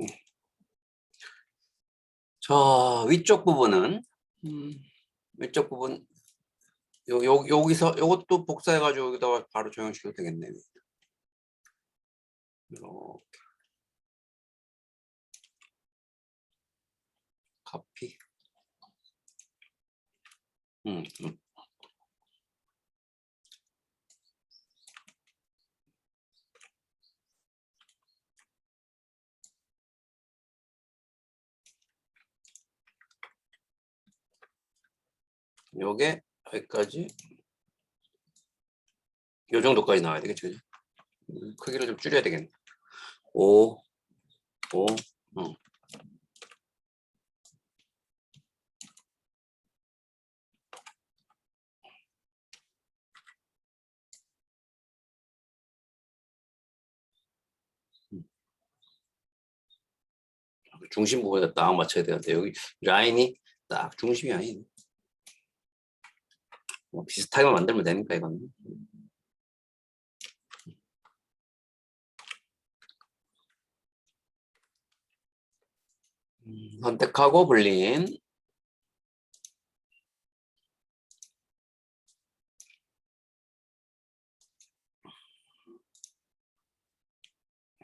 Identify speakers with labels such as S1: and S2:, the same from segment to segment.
S1: 음. 저 위쪽 부분은 음, 위쪽 부분 요, 요, 여기서 요것도 복사해 가지고 여기다가 바로 적용시켜도 되겠네. 이렇게 카피. 음, 음. 요게 여기까지 요 정도까지 나와야 되겠죠 그죠? 음, 크기를 좀 줄여야 되겠네 5 5 어. 음. 중심 부분에 딱 맞춰야 되는데 여기 라인이 딱 중심이 아니네 뭐 비슷하게만 만들면 되니까 이거는. 음, 선택하고 불린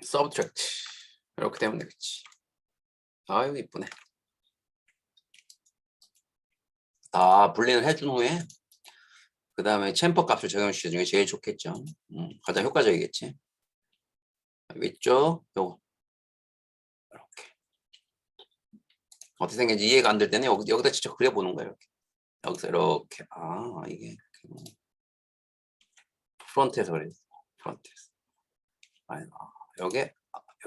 S1: subtract 이렇게 되면 되겠지. 아유 이쁘네. 다 분리를 해준 후에 그 다음에 챔퍼 값을 적용시켜 주는 게 제일 좋겠죠. 음, 가장 효과적이겠지. 위쪽 요거 이렇게 어떻게 생겼는지 이해가 안 될 때는 여기, 여기다 직접 그려보는 거예요. 이렇게. 여기서 이렇게 아 이게 이렇게 뭐. 프론트에서 그래 프론트에서 아니 아, 여기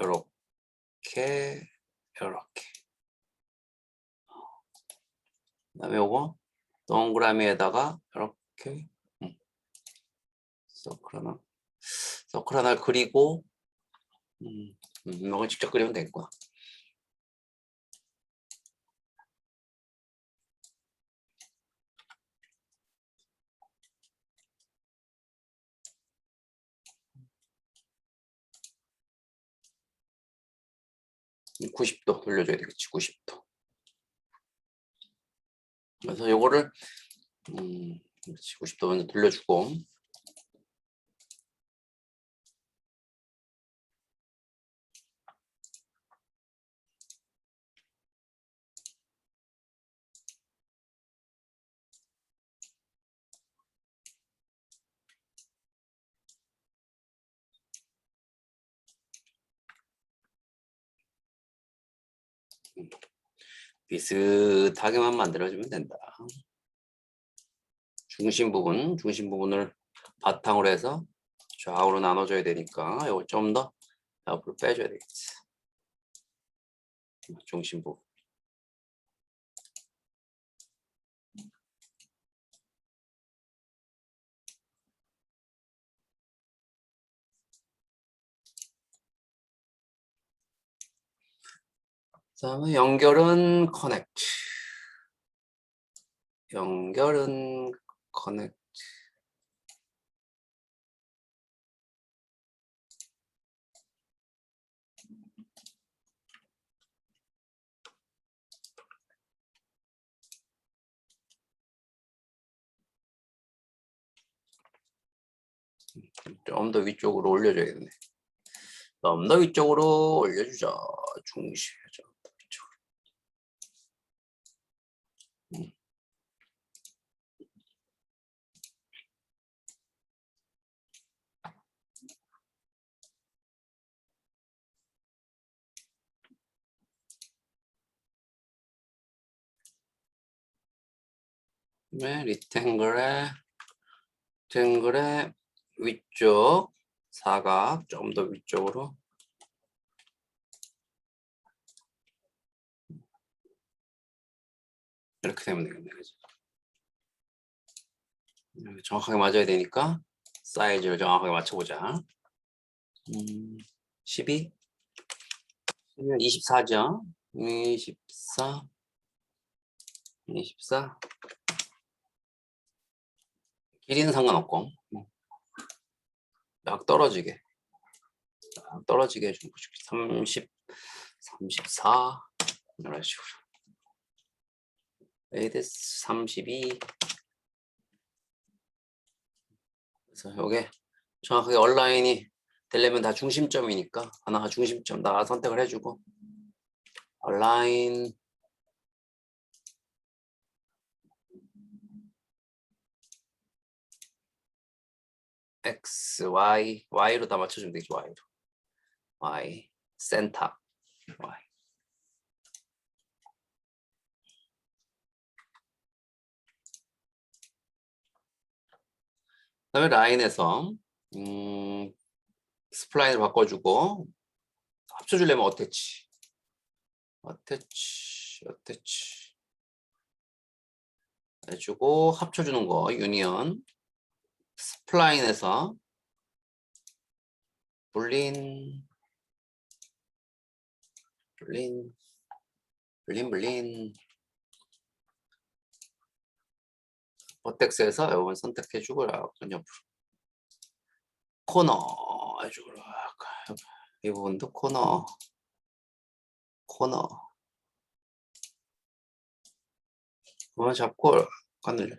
S1: 이렇게 이렇게 그다음에 요거 동그라미에다가 이렇게 음. 서클 하나 서클 하나 그리고 음, 음, 이걸 직접 그리면 되겠구나. 음, 90도 돌려줘야 되겠지 90도 그래서 요거를 음, 그렇지 90도 먼저 돌려주고 비슷하게만 만들어주면 된다. 중심 부분, 중심 부분을 바탕으로 해서 좌우로 나눠줘야 되니까 이거 좀 더 옆으로 빼줘야 되겠지. 중심 부분. 그다음에 연결은 커넥트. 연결은 커넥트. 좀더 위쪽으로 올려줘야겠네. 좀더 위쪽으로 올려주자. 중심. 네, 리탱글의 탱글의 위쪽 사각 좀 더 위쪽으로. 이렇게 되면 되겠네 그죠? 정확하게 맞아야 되니까 사이즈를 정확하게 맞춰보자. 음, 12 24죠? 24 24 길이는 상관없고 음. 약 떨어지게. 약 떨어지게 해주고 30 34 이런 식으로. 레이디스 32 그래서 요게 정확하게 얼라인이 되려면 다 중심점이니까 하나 중심점 다 선택을 해주고 얼라인 x, y, y로 다 맞춰주면 되겠죠 y로. Y 센터. Y. 그다음에 라인에서 음, 스플라인을 바꿔주고 합쳐주려면 어태치 어태치 어태치 해주고 합쳐주는 거 유니언 스플라인에서 불린 불린 불린 불린 버텍스에서 이번 선택해 주고 약간 옆으로. 코너 해주고 약간 이 부분도 코너 코너. 그만 잡고 가늘려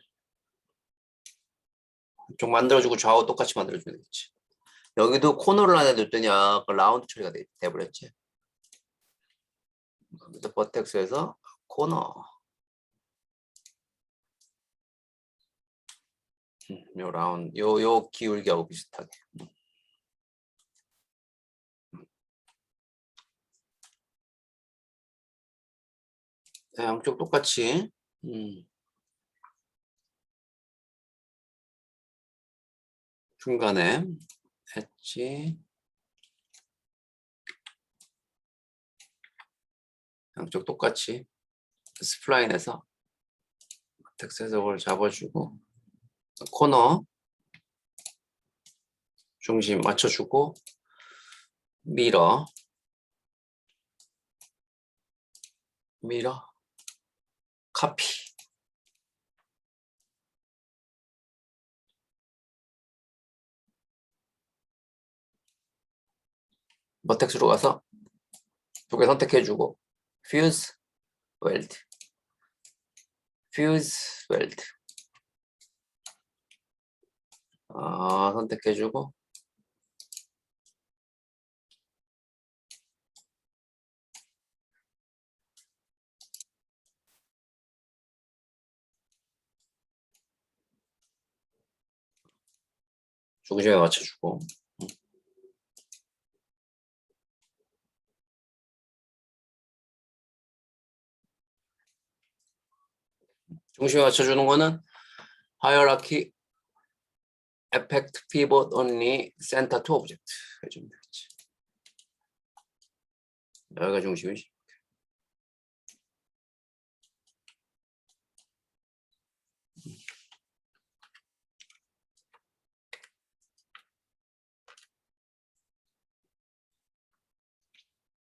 S1: 좀 만들어주고 좌우 똑같이 만들어주면 되겠지. 여기도 코너를 뒀더니 약간 라운드 처리가 돼, 돼버렸지. 여기도 버텍스에서 코너. 음, 요 라운드 요 요 기울기하고 비슷하게. 음. 네, 양쪽 똑같이. 음. 중간에 엣지. 양쪽 똑같이 스플라인에서 텍스 해석을 잡아주고 코너 중심 맞춰주고 밀어 밀어 카피 버텍스로 가서 두 개 선택해주고 퓨즈 웰드 퓨즈 웰드 아, 선택해주고. 중심에 맞춰주고 중심에 맞춰주는 거는 하이어라키 effect pivot only center to object 해주면 되겠지. 여기가 중심이지.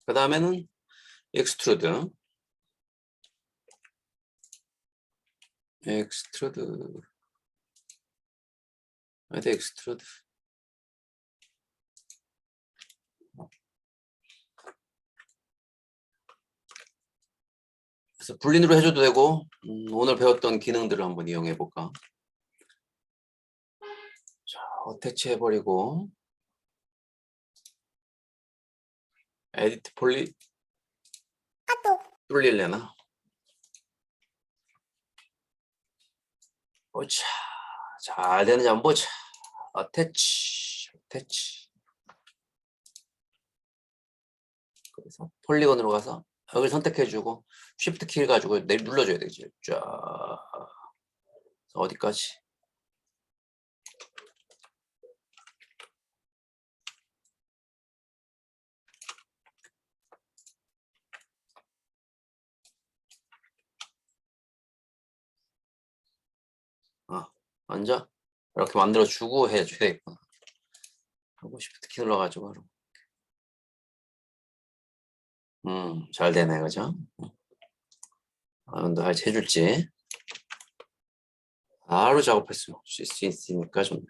S1: 그 다음에는 extrude. extrude. 어디 extrude. 그래서 불린으로 해줘도 되고 음, 오늘 배웠던 기능들을 한번 이용해 볼까. 자, 어태치 해버리고 에디트 폴리 뚫릴래나? 보자. 잘 되는지 한번 보자. 어태치, 어태치. 그래서 폴리곤으로 가서 여기 선택해주고 쉬프트 키 가지고 내 눌러줘야 되지. 쫙. 어디까지? 먼저 이렇게 만들어 주고 해줘야 되겠구나. 하고 쉬프트 키 눌러가지고 하러. 음, 잘 되네, 그죠? 아무도 같이 해줄지. 바로 작업할 수 있으니까 좋네.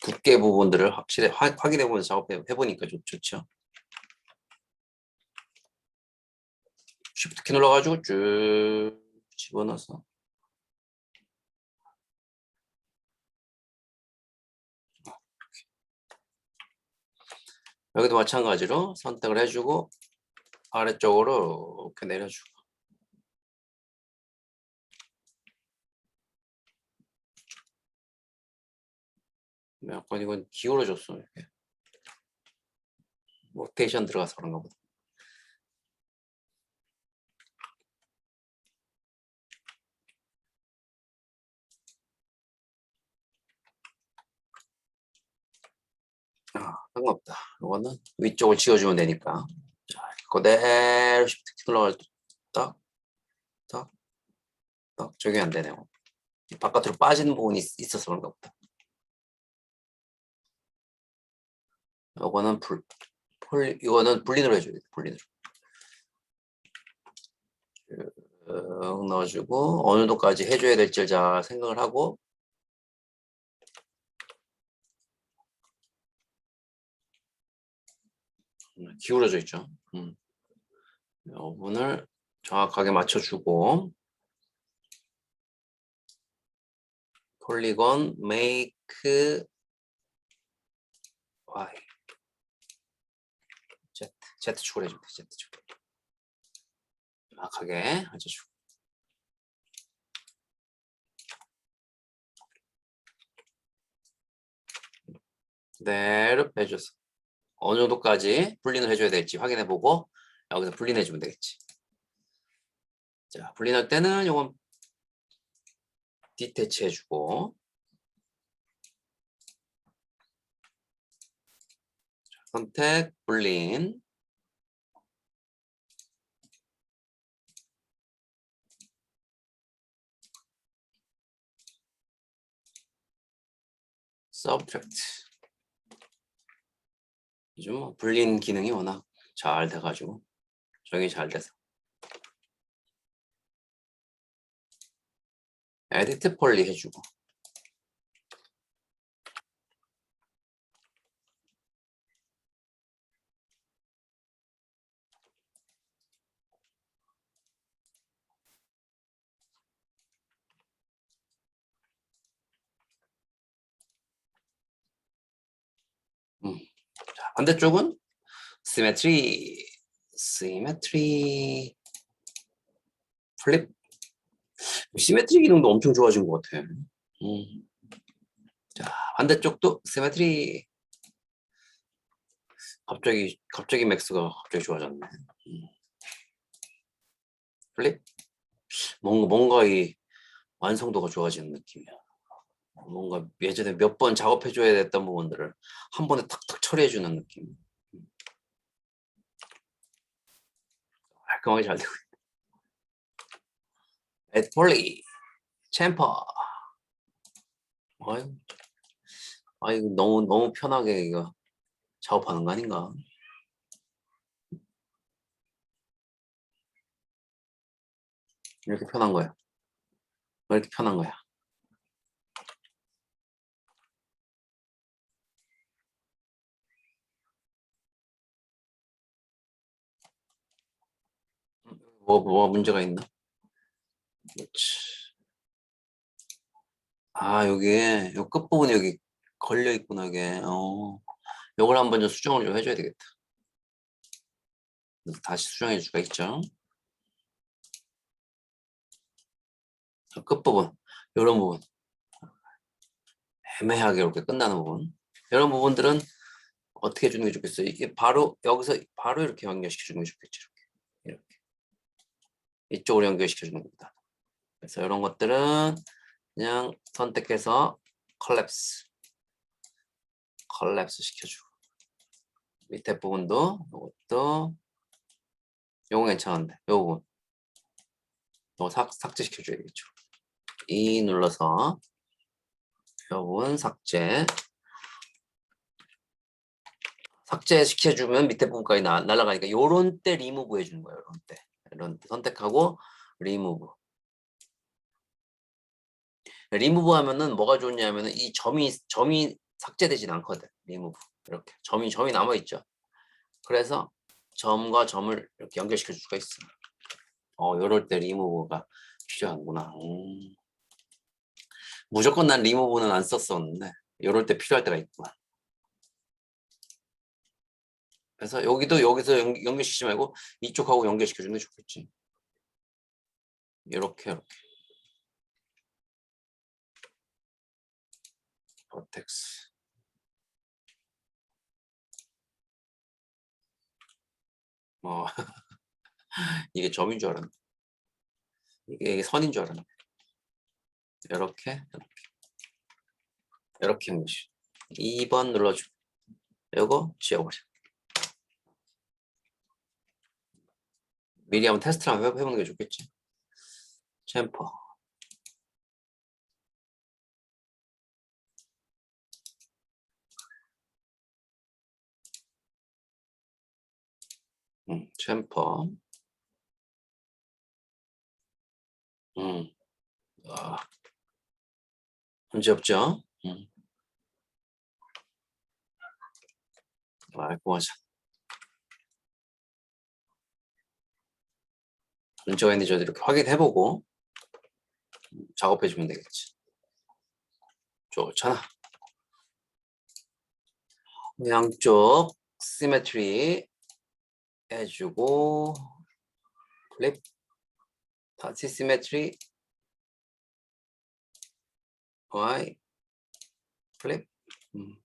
S1: 두께 부분들을 확실히 확, 확인해 보면서 작업해 보니까 좋, 좋죠. 쉬프트 키 눌러가지고 쭉 집어넣어서 여기도 마찬가지로 선택을 해주고 아래쪽으로 이렇게 내려주고. 약간 이건 기울어졌어 이렇게. 로테이션 들어가서 그런가 보다 아, 상관없다. 이거는 위쪽을 지워주면 되니까. 자, 그대로 시프트 키 눌러가지고 딱, 딱, 딱 적용이 안 되네요. 이 바깥으로 빠지는 부분이 있- 있어서 그런가 보다. 이거는 불, 폴, 이거는 분리를 해줘야 돼. 분리를. 쭉 넣어주고 어느 정도까지 해줘야 될지 잘 생각을 하고 기울어져 있죠. 음. 이 부분을 정확하게 맞춰주고 폴리곤 make y z z 축을 해주면 돼. z 축 정확하게 맞춰주고 그대로 빼줘서 어느 정도까지 분리를 해줘야 될지 확인해보고 여기서 분리해주면 되겠지. 자, 분리할 때는 요건 디태치 해주고. 자, 선택, 분린 subtract 요즘 뭐 불린 기능이 워낙 잘 돼가지고 적용이 잘 돼서. 에디트 폴리 해주고 자, 반대쪽은 시메트리 시메트리 플립 시메트리 기능도 엄청 좋아진 것 같아. 음. 자 반대쪽도 시메트리 갑자기 갑자기 맥스가 갑자기 좋아졌네. 음. 플립 뭔가 뭔가 이 완성도가 좋아지는 느낌이야. 뭔가 예전에 몇 번 작업해줘야 됐던 부분들을 한 번에 탁탁 처리해주는 느낌. 음. 깔끔하게 잘 되고 있네. 에드폴리, 챔퍼. 아유, 아 이거 너무 너무 편하게 이거 작업하는 거 아닌가? 이렇게 편한 거야. 왜 이렇게 편한 거야? 뭐, 뭐가 문제가 있나? 그렇지. 아, 여기에, 요 끝부분에 여기 걸려 있구나, 이게. 어. 요걸 한번 좀 수정을 좀 해줘야 되겠다. 다시 수정해 줄 수가 있죠. 저 끝부분, 요런 부분. 애매하게 이렇게 끝나는 부분. 이런 부분들은 어떻게 해주는 게 좋겠어요? 이게 바로, 여기서 바로 이렇게 연결시켜 주는 게 좋겠죠. 이쪽으로 연결시켜 주는 겁니다. 그래서 이런 것들은 그냥 선택해서 컬랩스 컬랩스 시켜주고 밑에 부분도 이것도 요거 괜찮은데 요 부분. 요 삭, 삭제시켜 줘야겠죠. 이 눌러서 요 부분 삭제. 삭제 시켜주면 밑에 부분까지 나, 날아가니까 요런 때 리무브 해주는 거예요 요런 때 이런 때 선택하고 리무브 리무브 하면은 뭐가 좋냐면은 이 점이 점이 삭제되진 않거든 리무브 이렇게 점이 점이 남아 있죠 그래서 점과 점을 이렇게 연결시켜 줄 수가 있어 어, 이럴 때 리무브가 필요하구나. 음. 무조건 난 리무브는 안 썼었는데 이럴 때 필요할 때가 있구나. 그래서 여기도 여기서 연, 연결시키지 말고 이쪽하고 연결시켜주는 게 좋겠지. 이렇게 이렇게. 버텍스. 어, 이게 점인 줄 알았네. 이게, 이게 선인 줄 알았네. 이렇게, 이렇게. 이렇게 한 것이. 2번 눌러줘. 요거 지워버려. 미리 한번 해- 해보는 게 좋겠지. 챔퍼. 음, 챔퍼. 음. 아. 문제 없죠? 음. 말고하자. 문제가 있는지 저도 이렇게 확인해보고 음, 작업해주면 되겠지. 좋잖아. 양쪽 시메트리 해주고 플립 다시 시메트리 Y 플립 음.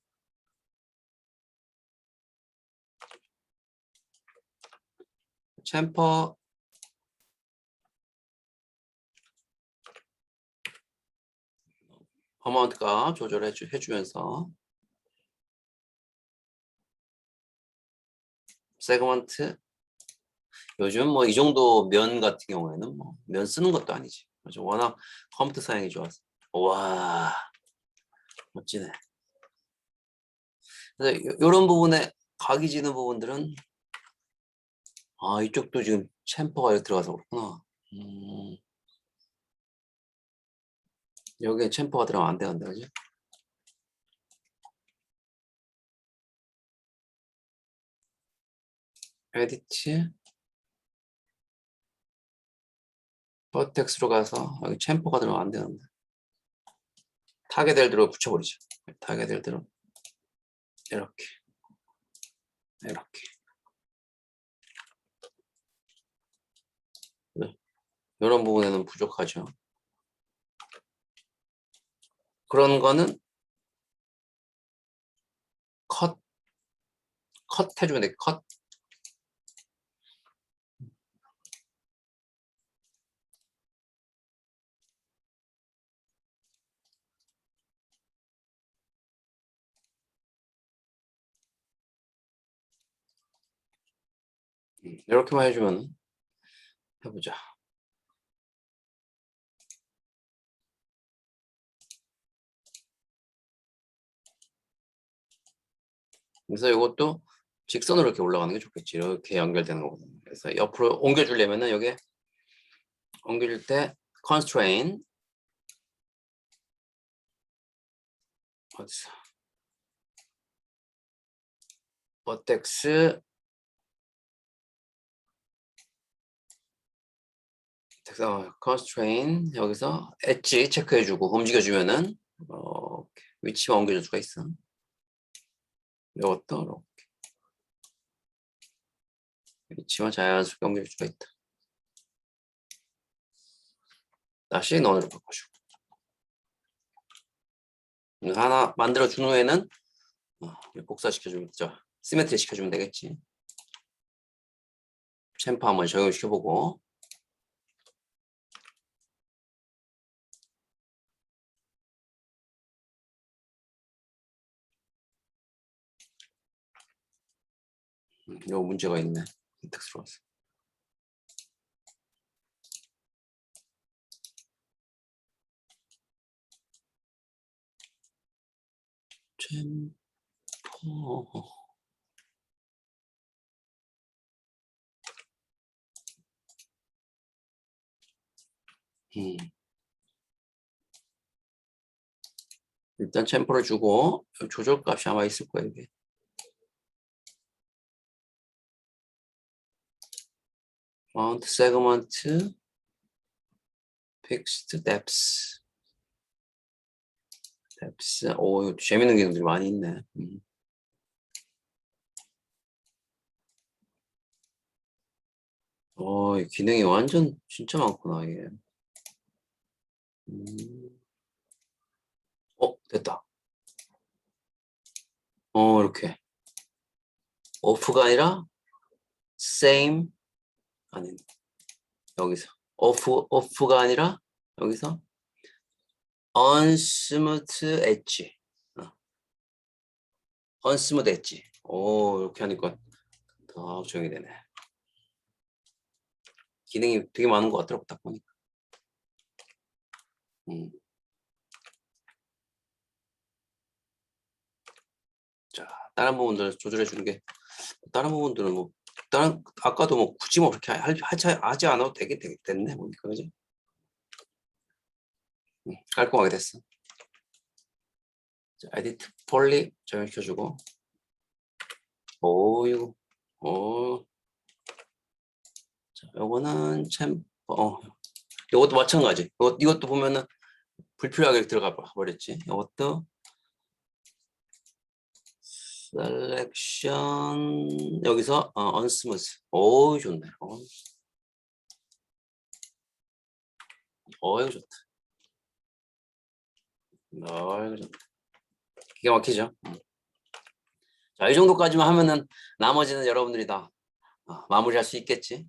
S1: 챔퍼 어마운트가 조절해 주, 해주면서 세그먼트 요즘 뭐 이 정도 면 같은 경우에는 뭐 면 쓰는 것도 아니지. 그래서 워낙 컴퓨터 사양이 좋아서. 와 멋지네. 그래서 이런 부분에 각이 지는 부분들은 아 이쪽도 지금 챔퍼가 들어가서 그렇구나. 음. 여기에 챔퍼가 들어가면 안 되는데 그지? 에디트 버텍스로 가서 여기 챔퍼가 들어가면 안 되는데. 타겟 엘드로 붙여버리죠. 타겟 엘드로. 이렇게. 이렇게. 네. 이런 부분에는 부족하죠 그런 거는 컷, 컷 해주면 돼, 컷. 음, 이렇게만 해주면 해보자. 그래서 이것도 직선으로 이렇게 올라가는 게 좋겠지. 이렇게 연결되는 거거든요. 그래서 옆으로 옮겨주려면은 여기 옮겨줄 때 constraint 어디서 버텍스 그래서 constraint 여기서 엣지 체크해주고 움직여주면은 어, 위치만 옮겨줄 수가 있어. 이렇게 위치만 자연스럽게 옮길 수가 있다. 다시 너으로 바꿔주고 하나 만들어 준 후에는 어, 복사시켜주면 저 시메트리 시켜주면 되겠지. 챔프 한번 적용시켜보고 음, 이거 문제가 있네. 왔어. 챔퍼 음. 일단 챔퍼를 주고 조절값이 아마 있을 거예요 이게. Mount segment fixed depth depth 오 재밌는 기능들이 많이 있네. 음. 어, 이 기능이 완전 진짜 많구나 이게. 음. 어 됐다. 어 이렇게. Off가 아니라 same 아니 여기서. off off가 아니라 여기서 unsmooth edge 어. unsmooth edge 오 이렇게 하니까 더 조용히 되네. 기능이 되게 많은 것 같더라고 딱 보니까. 음. 자 다른 부분들 조절해 주는 게 다른 부분들은 뭐 다른 아까도 뭐 굳이 뭐 그렇게 할, 하지, 하지 않아도 되긴 되겠, 됐네 보니까 그지? 음, 깔끔하게 됐어. 자, 에디트 폴리 적용시켜주고 오 이거 오 자, 요거는 참 어, 이것도 마찬가지. 이것, 이것도 보면은 불필요하게 들어가 버렸지. 이것도 셀렉션 여기서 어, unsmooth. 오 좋네. 어. 어 이거 좋다. 어 이거 좋다. 기가 막히죠. 음. 자, 이 정도까지만 하면은 나머지는 여러분들이 다 어, 마무리할 수 있겠지.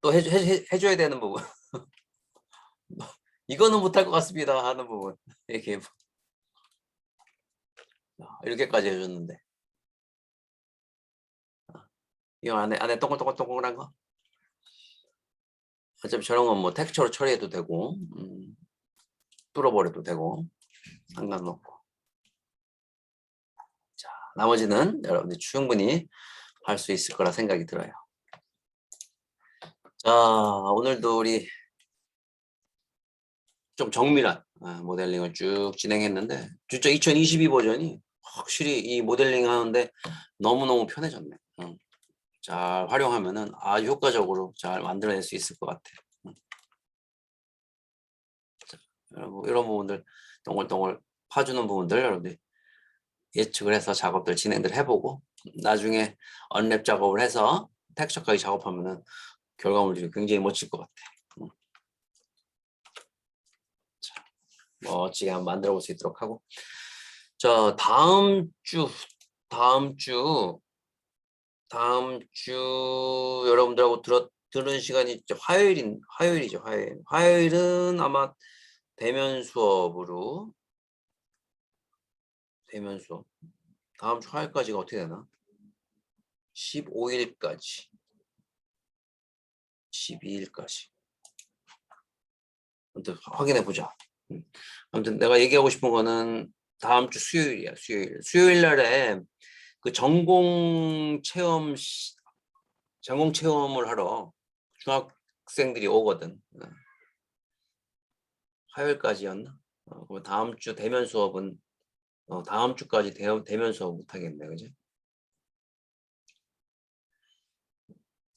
S1: 또 해, 해, 해줘야 되는 부분. 이거는 못할 것 같습니다 하는 부분. 이렇게 아, 이렇게까지 해줬는데. 아, 이거 안에 안에 동글동글동글한 거. 어차피 저런 건 뭐 텍스처로 처리해도 되고, 음, 뚫어버려도 되고, 상관없고. 자, 나머지는 여러분들 충분히 할 수 있을 거라 생각이 들어요. 자, 오늘도 우리 좀 정밀한 아, 모델링을 쭉 진행했는데 진짜 2022 버전이 확실히 이 모델링 하는데 너무너무 편해졌네. 응. 잘 활용하면은 아주 효과적으로 잘 만들어낼 수 있을 것 같아. 응. 자, 여러분 이런 부분들 동글동글 파주는 부분들 여러분들 예측을 해서 작업들 진행들 해보고 나중에 언랩 작업을 해서 텍스처까지 작업하면은 결과물이 굉장히 멋질 것 같아. 멋지게 한번 만들어 볼 수 있도록 하고 자 다음 주 다음 주 다음 주 여러분들하고 들었 들은 시간이 화요일인 화요일이죠 화요일. 화요일은 아마 대면 수업으로 대면 수업. 다음 주 화요일까지가 어떻게 되나? 15일까지. 12일까지. 아무튼 확인해 보자. 음. 아무튼 내가 얘기하고 싶은 거는 다음 주 수요일이야 수요일. 수요일 날에 그 전공 체험 시- 전공 체험을 하러 중학생들이 오거든. 어. 화요일까지였나? 어, 그럼 다음 주 대면 수업은 어, 다음 주까지 대, 대면 수업 못 하겠네 그지?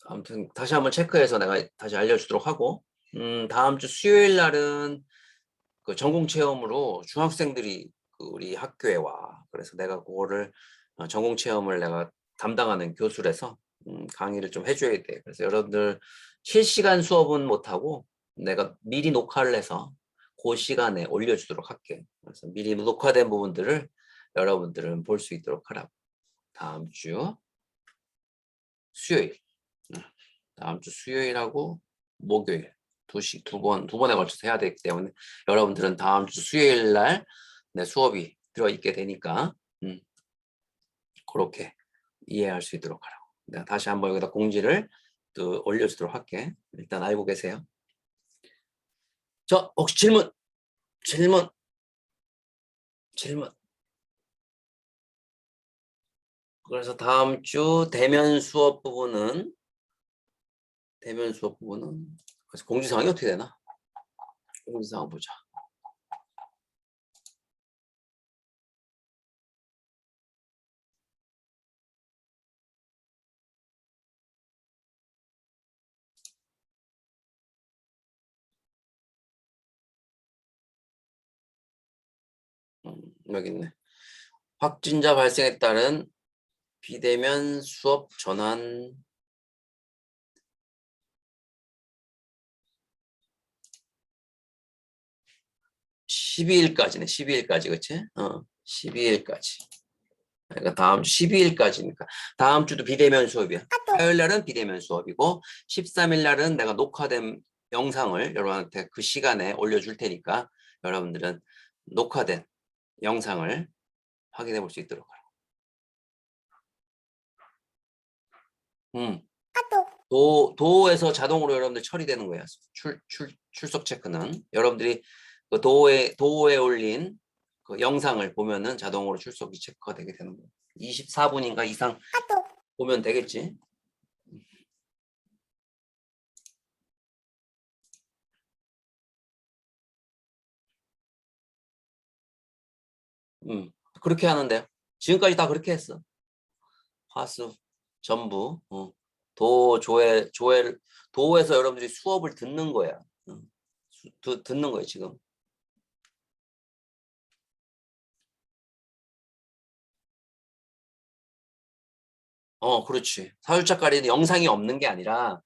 S1: 아무튼 다시 한번 체크해서 내가 다시 알려주도록 하고. 음, 다음 주 수요일 날은 그 전공 체험으로 중학생들이 그 우리 학교에 와 그래서 내가 그거를 어, 전공 체험을 내가 담당하는 교수라서 음, 강의를 좀 해줘야 돼. 그래서 여러분들 실시간 수업은 못하고 내가 미리 녹화를 해서 그 시간에 올려주도록 할게 그래서 미리 녹화된 부분들을 여러분들은 볼 수 있도록 하라고. 다음 주 수요일. 다음 주 수요일하고 목요일. 두시 두 번 두 번에 걸쳐서 해야 되기 때문에 여러분들은 다음 주 수요일 날 내 수업이 들어 있게 되니까 음, 그렇게 이해할 수 있도록 하라고. 내가 다시 한번 여기다 공지를 또 올려주도록 할게. 일단 알고 계세요. 자, 혹시 질문, 질문, 질문. 그래서 다음 주 대면 수업 부분은 대면 수업 부분은 그래서 공지사항이 어떻게 되나? 공지사항 보자. 여기 있네. 확진자 발생에 따른 비대면 수업 전환 (12일까지네) (12일까지) 그치? 어 (12일까지) 그러니까 다음 주 12일까지니까 다음 주도 비대면 수업이야 화요일 날은 비대면 수업이고 13일 날은 내가 녹화된 영상을 여러분한테 그 시간에 올려줄 테니까 여러분들은 녹화된 영상을 확인해 볼 수 있도록 하라. 음. 도, 도에서 자동으로 여러분들 처리되는 거야. 출, 출, 출석 체크는. 여러분들이 그 도에, 도에 올린 그 영상을 보면은 자동으로 출석이 체크가 되게 되는 거야. 24분인가 이상 보면 되겠지. 음, 그렇게 하는데요. 지금까지 다 그렇게 했어. 화수 전부 어. 도 조회 조회 도에서 여러분들이 수업을 듣는 거야. 어. 수- 드, 듣는 거예요 지금. 어, 그렇지. 사유작가리는 영상이 없는 게 아니라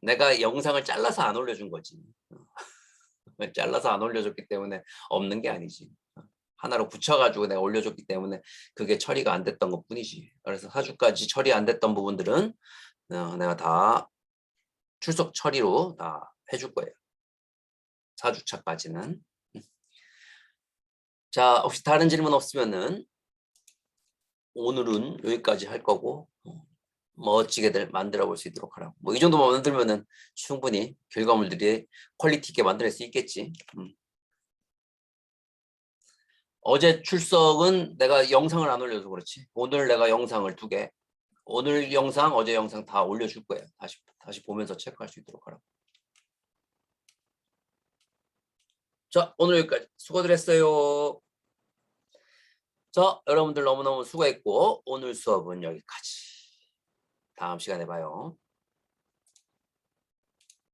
S1: 내가 영상을 잘라서 안 올려준 거지. 어. 잘라서 안 올려줬기 때문에 없는 게 아니지. 어. 하나로 붙여가지고 내가 올려줬기 때문에 그게 처리가 안 됐던 것 뿐이지. 그래서 사주까지 처리 안 됐던 부분들은 어, 내가 다 출석 처리로 다 해줄 거예요. 사주차까지는. 음. 자, 혹시 다른 질문 없으면은 오늘은 여기까지 할 거고 어, 멋지게들 만들어 볼 수 있도록 하라고. 뭐 이 정도만 만들면은 충분히 결과물들이 퀄리티 있게 만들 수 있겠지. 음. 어제 출석은 내가 영상을 안 올려서 그렇지. 오늘 내가 영상을 두 개. 오늘 영상, 어제 영상 다 올려줄 거예요. 다시 다시 보면서 체크할 수 있도록 하라고. 자, 오늘 여기까지 수고들 했어요. 자, 여러분들 너무너무 수고했고 오늘 수업은 여기까지. 다음 시간에 봐요.